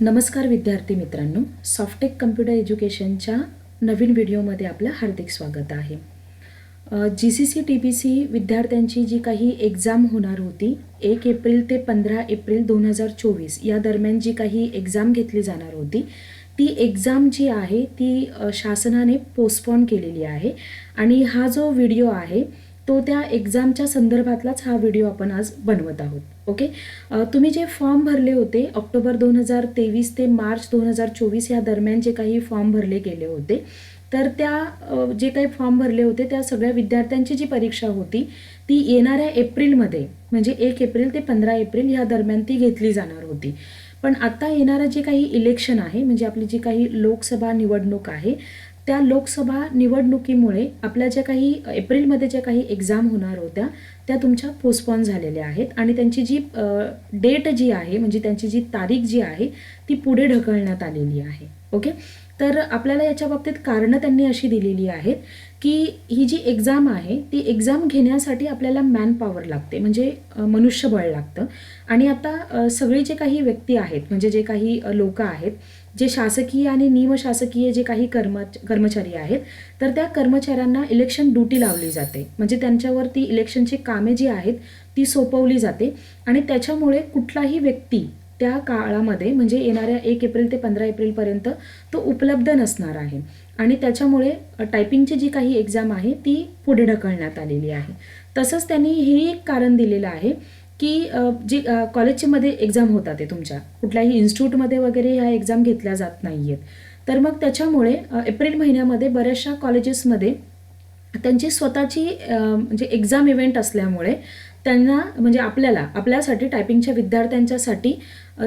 नमस्कार विद्यार्थी मित्रांनो सॉफ्टेक कम्प्युटर एज्युकेशनच्या नवीन व्हिडिओमध्ये आपलं हार्दिक स्वागत आहे. G C C T B C विद्यार्थ्यांची जी काही एक्झाम होणार होती एक एप्रिल ते पंधरा एप्रिल दोन हजार चोवीस या दरम्यान जी काही एक्झाम घेतली जाणार होती ती एक्झाम जी आहे ती शासनाने पोस्टपॉन केलेली आहे. आणि हा जो व्हिडिओ आहे तो त्या एक्झामच्या संदर्भातलाच हा व्हिडिओ आपण आज बनवत आहोत. ओके तुम्ही जे फॉर्म भरले होते ऑक्टोबर दोन हजार तेवीस ते मार्च दोन हजार चोवीस या दरम्यान जे काही फॉर्म भरले गेले होते तर त्या जे काही फॉर्म भरले होते त्या सगळ्या विद्यार्थ्यांची जी परीक्षा होती ती येणाऱ्या एप्रिलमध्ये म्हणजे एक एप्रिल ते पंधरा एप्रिल ह्या दरम्यान ती घेतली जाणार होती. पण आता येणारं जे काही इलेक्शन आहे म्हणजे आपली जी काही लोकसभा निवडणूक आहे त्या लोकसभा निवडणुकीमुळे आपल्या ज्या काही एप्रिलमध्ये ज्या काही एक्झाम होणार होत्या त्या तुमच्या पोस्टपॉन झालेल्या आहेत. आणि त्यांची जी डेट जी आहे म्हणजे त्यांची जी तारीख जी आहे ती पुढे ढकलण्यात आलेली आहे. ओके तर आपल्याला याच्या बाबतीत कारणं त्यांनी अशी दिलेली आहेत की ही जी एक्झाम आहे ती एक्झाम घेण्यासाठी आपल्याला मॅन पॉवर लागते. म्हणजे मनुष्यबळ लागतं. आणि आता सगळे जे काही व्यक्ती आहेत म्हणजे जे काही लोक आहेत जे शासकीय आणि निमशासकीय जे काही कर्म कर्मचारी आहेत तर त्या कर्मचाऱ्यांना इलेक्शन ड्युटी लावली जाते. म्हणजे त्यांच्यावरती इलेक्शनची कामे जी आहेत ती सोपवली जाते. आणि त्याच्यामुळे कुठलाही व्यक्ती त्या काळामध्ये म्हणजे येणाऱ्या एक एप्रिल ते पंधरा एप्रिलपर्यंत तो उपलब्ध नसणार आहे. आणि त्याच्यामुळे टायपिंगची जी काही एक्झाम आहे ती पुढे ढकलण्यात आलेली आहे. तसंच त्यांनी हे एक कारण दिलेलं आहे की जी कॉलेजच्यामध्ये एक्झाम होतात ते तुमच्या. कुठल्याही इन्स्टिट्यूटमध्ये वगैरे ह्या एक्झाम घेतल्या जात नाही आहेत तर मग त्याच्यामुळे एप्रिल महिन्यामध्ये बऱ्याचशा कॉलेजेसमध्ये त्यांची स्वतःची म्हणजे एक्झाम इव्हेंट असल्यामुळे त्यांना म्हणजे आपल्याला आपल्यासाठी टायपिंगच्या विद्यार्थ्यांच्यासाठी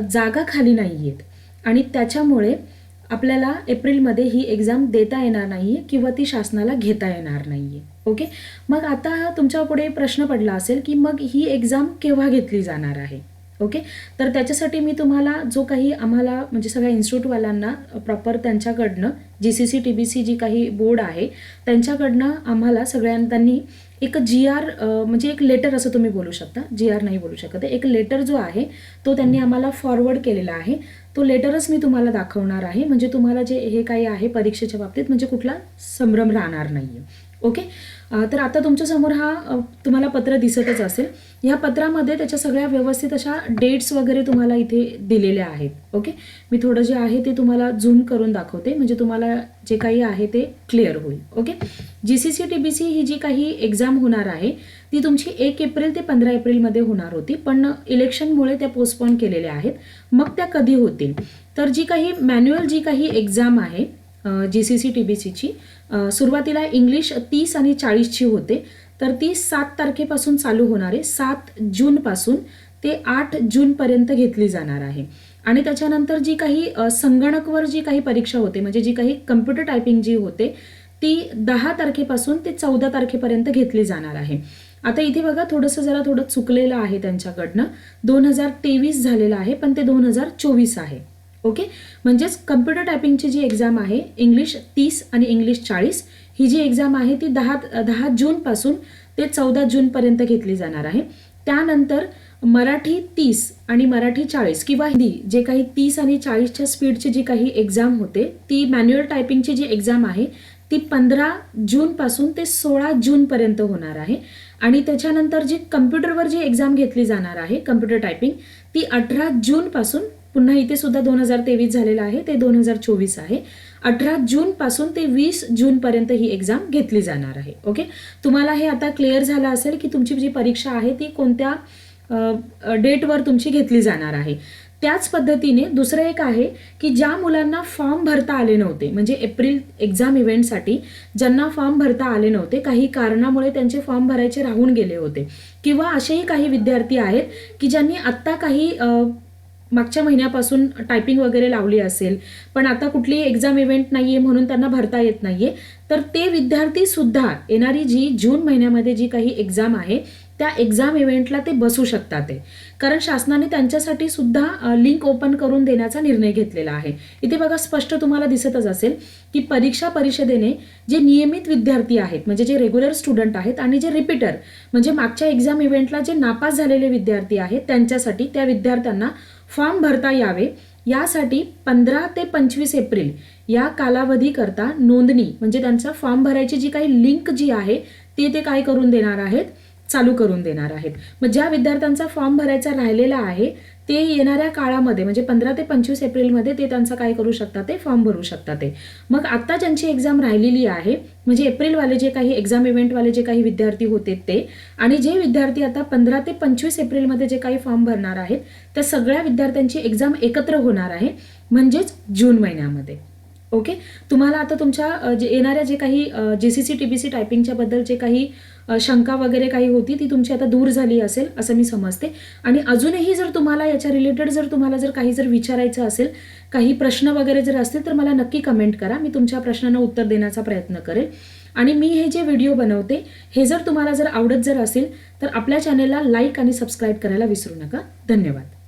जागा खाली नाही आहेत आणि त्याच्यामुळे आपल्याला एप्रिलमध्ये ही एक्झाम देता येणार नाही आहे किंवा ती शासनाला घेता येणार नाही आहे ओके मग आता तुमच्यापुढे प्रश्न पडला असेल की मग ही एक्झाम केव्हा घेतली जाणार आहे? ओके तर त्याच्यासाठी मी तुम्हाला जो काही आम्हाला म्हणजे सगळ्या इन्स्टिट्यूटवाल्यांना प्रॉपर त्यांच्याकडनं G C C T B C जी काही बोर्ड आहे त्यांच्याकडनं आम्हाला सगळ्यांनी एक जी आर म्हणजे एक लेटर असं तुम्ही बोलू शकता. जी आर नाही बोलू शकत. एक लेटर जो आहे तो त्यांनी आम्हाला फॉरवर्ड केलेला आहे. तो लेटरच मी तुम्हाला दाखवणार आहे. म्हणजे तुम्हाला जे हे काही आहे परीक्षेच्या बाबतीत म्हणजे कुठला संभ्रम राहणार नाही आहे ओके? तर आता तुमच्यासमोर हा तुम्हाला पत्र दिसतच असेल. ह्या पत्रामध्ये त्याच्या सगळ्या व्यवस्थित अशा डेट्स वगैरे तुम्हाला इथे दिलेल्या आहेत. ओके? मी थोडं जे आहे ते तुम्हाला झूम करून दाखवते. म्हणजे तुम्हाला जे काही आहे ते क्लिअर होईल. Okay? G C C T B C ही जी काही एक्झाम होणार आहे ती तुमची एक एप्रिल ते पंधरा एप्रिलमध्ये होणार होती. पण इलेक्शनमुळे त्या पोस्टपॉन केलेल्या आहेत. मग त्या कधी होतील? तर जी काही मॅन्युअल जी काही एक्झाम आहे G C C T B सीची सुरुवातीला इंग्लिश तीस आणि चाळीसची होते. तर ती सात तारखेपासून चालू होणार आहे. सात जूनपासून ते आठ जूनपर्यंत घेतली जाणार आहे. आणि त्याच्यानंतर जी काही संगणकवर जी काही परीक्षा होते म्हणजे जी काही कम्प्युटर टायपिंग जी होते ती दहा तारखेपासून ते चौदा तारखेपर्यंत घेतली जाणार आहे. आता इथे बघा थोडंसं जरा थोडं चुकलेलं आहे त्यांच्याकडनं. दोन हजार तेवीस झालेलं आहे पण ते दोन हजार चोवीस आहे. ओके? म्हणजेच कम्प्युटर टायपिंगची जी एक्झाम आहे इंग्लिश तीस आणि इंग्लिश चाळीस ही जी एक्झाम आहे ती दहा दहा जूनपासून ते चौदा जूनपर्यंत घेतली जाणार आहे. त्यानंतर मराठी तीस आणि मराठी चाळीस किंवा हिंदी जे काही तीस आणि चाळीसच्या स्पीडची जी काही एक्झाम होते ती मॅन्युअल टायपिंगची जी एक्झाम आहे ती पंधरा जूनपासून ते सोळा जूनपर्यंत होणार आहे. आणि त्याच्यानंतर जी कम्प्युटरवर जी एक्झाम घेतली जाणार आहे कम्प्युटर टायपिंग ती अठरा जूनपासून पुन्हा इथे सुद्धा दोन हजार तेवीस झालेलं आहे. ते दोन हजार चोवीस आहे. अठरा जूनपासून ते वीस जूनपर्यंत ही एक्झाम घेतली जाणार आहे. ओके तुम्हाला हे आता क्लिअर झालं असेल की तुमची जी परीक्षा आहे ती कोणत्या डेटवर तुमची घेतली जाणार आहे. त्याच पद्धतीने दुसरं एक आहे की ज्या मुलांना फॉर्म भरता आले नव्हते म्हणजे एप्रिल एक्झाम इव्हेंटसाठी ज्यांना फॉर्म भरता आले नव्हते काही कारणामुळे त्यांचे फॉर्म भरायचे राहून गेले होते. किंवा असेही काही विद्यार्थी आहेत की ज्यांनी आत्ता काही मागच्या महिन्यापासून टायपिंग वगैरे लावली असेल पण आता कुठलीही एक्झाम इव्हेंट नाहीये म्हणून त्यांना भरता येत नाहीये. तर ते विद्यार्थी सुद्धा येणारी जी जून महिन्यामध्ये जी काही एक्झाम आहे त्या एक्झाम इव्हेंटला ते बसू शकतात ते. कारण शासनाने त्यांच्यासाठी सुद्धा लिंक ओपन करून देण्याचा निर्णय घेतलेला आहे. इथे बघा स्पष्ट तुम्हाला दिसतच असेल की परीक्षा परिषदेने जे नियमित विद्यार्थी आहेत म्हणजे जे रेग्युलर स्टुडंट आहेत आणि जे रिपीटर म्हणजे मागच्या एक्झाम इव्हेंटला जे नापास झालेले विद्यार्थी आहेत त्यांच्यासाठी त्या विद्यार्थ्यांना फॉर्म भरता यावे. यासाठी पंधरा ते पंचवीस एप्रिल या कालावधीकरता नोंदणी म्हणजे त्यांचा फॉर्म भरायची जी काही लिंक जी आहे ती ते काय करून देणार आहेत? चालू करून देणार आहेत. मग ज्या विद्यार्थ्यांचा फॉर्म भरायचा राहिलेला आहे ते येणाऱ्या काळामध्ये म्हणजे पंधरा ते पंचवीस एप्रिलमध्ये ते त्यांचा काय करू शकतात? ते फॉर्म भरू शकतात ते. मग आत्ता ज्यांची एक्झाम राहिलेली आहे म्हणजे एप्रिलवाले जे काही एक्झाम इव्हेंटवाले जे काही विद्यार्थी होते ते आणि जे विद्यार्थी आता पंधरा ते पंचवीस एप्रिलमध्ये जे काही फॉर्म भरणार आहेत त्या सगळ्या विद्यार्थ्यांची एक्झाम एकत्र होणार आहे म्हणजेच जून महिन्यामध्ये. ओके? तुम्हाला आता तुमच्या जे येणाऱ्या जे काही जे C C T B C टायपिंगच्या बद्दल जे काही शंका वगैरे काही होती ती तुमची आता दूर झाली असेल असं मी समजते. आणि अजूनही जर तुम्हाला याच्या रिलेटेड जर तुम्हाला जर काही जर विचारायचं असेल काही प्रश्न वगैरे जर असतील तर मला नक्की कमेंट करा. मी तुमच्या प्रश्नांना उत्तर देण्याचा प्रयत्न करेल. आणि मी हे जे व्हिडिओ बनवते हे जर तुम्हाला जर आवडत जर असेल तर आपल्या चॅनेलला लाईक आणि सबस्क्राईब करायला विसरू नका. धन्यवाद.